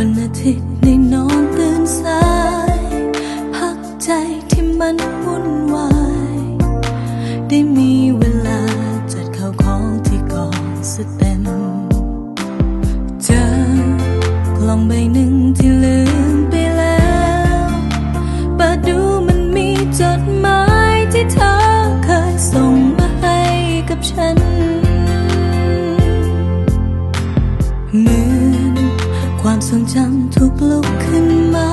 วันอาทิตย์ได้นอนตื่นสาย พักใจที่มันวุ่นวาย ได้มีเวลาจัดข้าวของที่กองสเต็ม เจอกล่องใบหนึ่งที่ จำทุกลุกขึ้นมา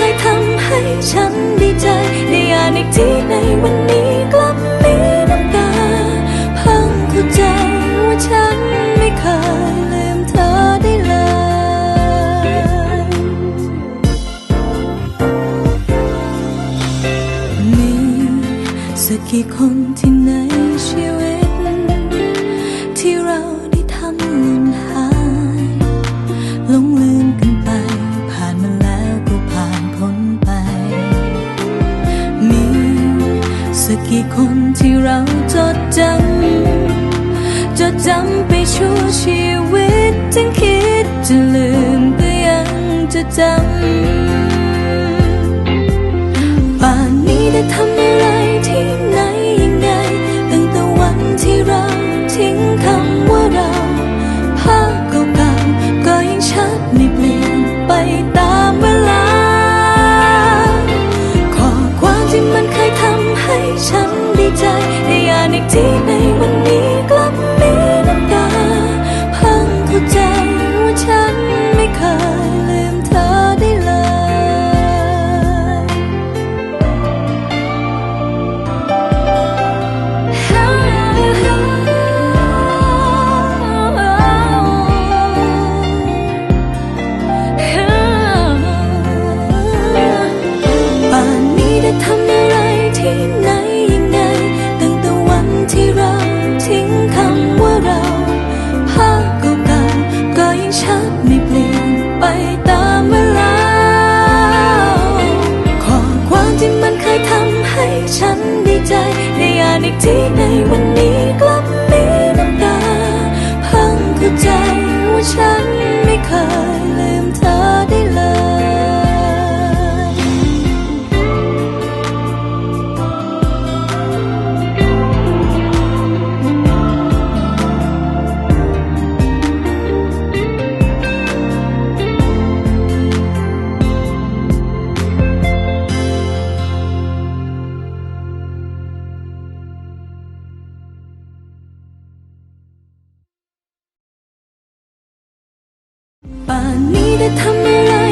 เคยทำให้ฉันดีใจได้อ่านอีกทีในวันนี้กลับมีน้ำตาเพิ่งเข้าใจว่าฉันไม่เคยลืมเธอได้เลย มีสักกี่คนที่ใน กี่คนที่เราจดจำจดจำไปชั่วชีวิตจึงคิดจะลืมก็ยังจะจำป่านี้จะทำยังไง ที่ในวันนี้กลับมีน้ำตาเพิ่งเข้ใจว่าฉันไม่เคยลืมเธอได้เลย ป่านนี้ได้ทำอะไรที่ ทำให้ฉันดีใจในงานอีกทีในวันนี้กล้ 把你的贪婪扔